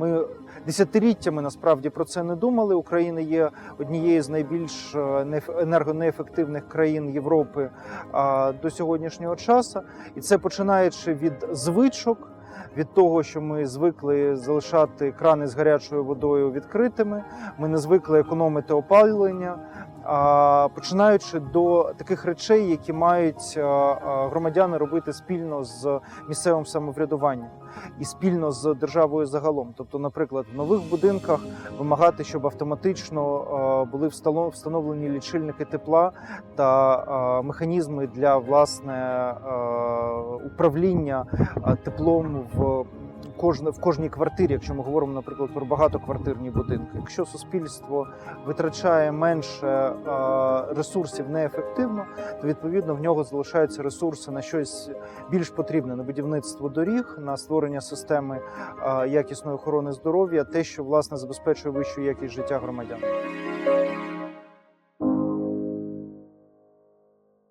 Ми десятиліттями насправді про це не думали. Україна є однією з найбільш е, нееф- енергонеефективних країн Європи до сьогоднішнього часу, і це починаючи від звичок. Від того, що ми звикли залишати крани з гарячою водою відкритими, ми не звикли економити опалення, починаючи до таких речей, які мають громадяни робити спільно з місцевим самоврядуванням і спільно з державою загалом. Тобто, наприклад, в нових будинках вимагати, щоб автоматично були встановлені лічильники тепла та механізми для власне управління теплом в. Кожне в кожній квартирі, якщо ми говоримо, наприклад, про багатоквартирні будинки. Якщо суспільство витрачає менше е, ресурсів неефективно, то відповідно в нього залишаються ресурси на щось більш потрібне на будівництво доріг, на створення системи е, якісної охорони здоров'я, те, що власне забезпечує вищу якість життя громадян.